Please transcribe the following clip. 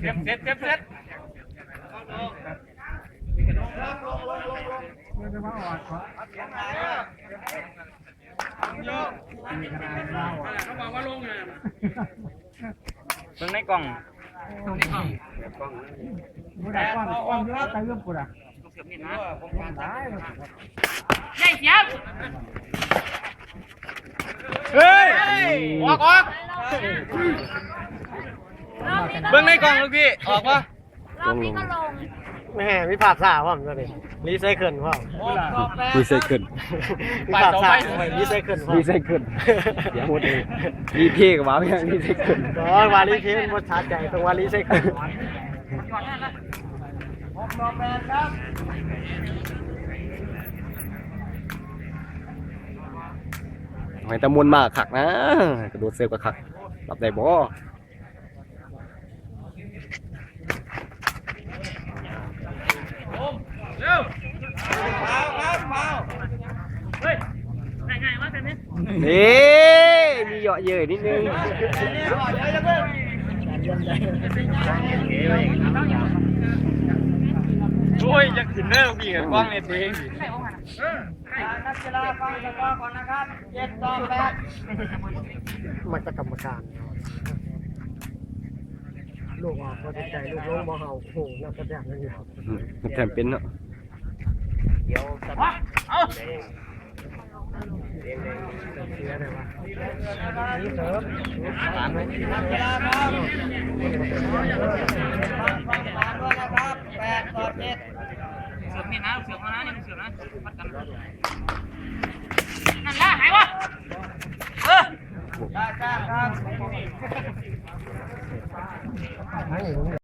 เซ็ตเซ็ตเซ็ตเซ็ตไม่ได้มาออดเขามีขนาด เล่าอะเขาบอกว่าลงอะเบิ่งในกล่องไม่ได้ก้อนก้อนเยอะไปเรื่องกูอะเสือมีนะได้ใหญ่เสียบเฮ้ยออกออกรอบนี้ก็เบิ่งในกล่องลูกพี่ ออกปะรอบนี้ก็ลง แม่มีภาพสาวผมตัวนี้รีไซเคิลพ่อรีไซเคิลมีภาพสาวรีไซเคิลพ่อรีไซเคิลอย่าพูดเองรีเพย์กับว่าไม่ใช่รีไซเคิลอ๋อวารีเพนบนชาร์จใจตรงวารีไซเคิลไม่ตะมวนมากขักนะกระโดดเซฟกับขักรับได้บ่ เร็วเมาเมาเมาเฮ้ยง่ายง่ายมาก เลยเนี่ยนี่มีเหยาะเย้ยนิดนึงโอ้ยอยากขึ้นเด้อลูกพี่กับกล้องเนี่ยเองนักกีฬาฟังสกอร์ก่อนนะครับเจ็ดต่อแปดมันจะกรรมการลูกออกก็ดีใจลูกลงบ่เห่าโอ้โหน่าจะแบบนั้นอยู่มันแถมเป็นเนาะเอาเสียเลยวะนี่เสริมนักกีฬา เสือมีนะเสือมานะนี่เสือนะวัดกันนั่นละหายวะเออได้ครับให้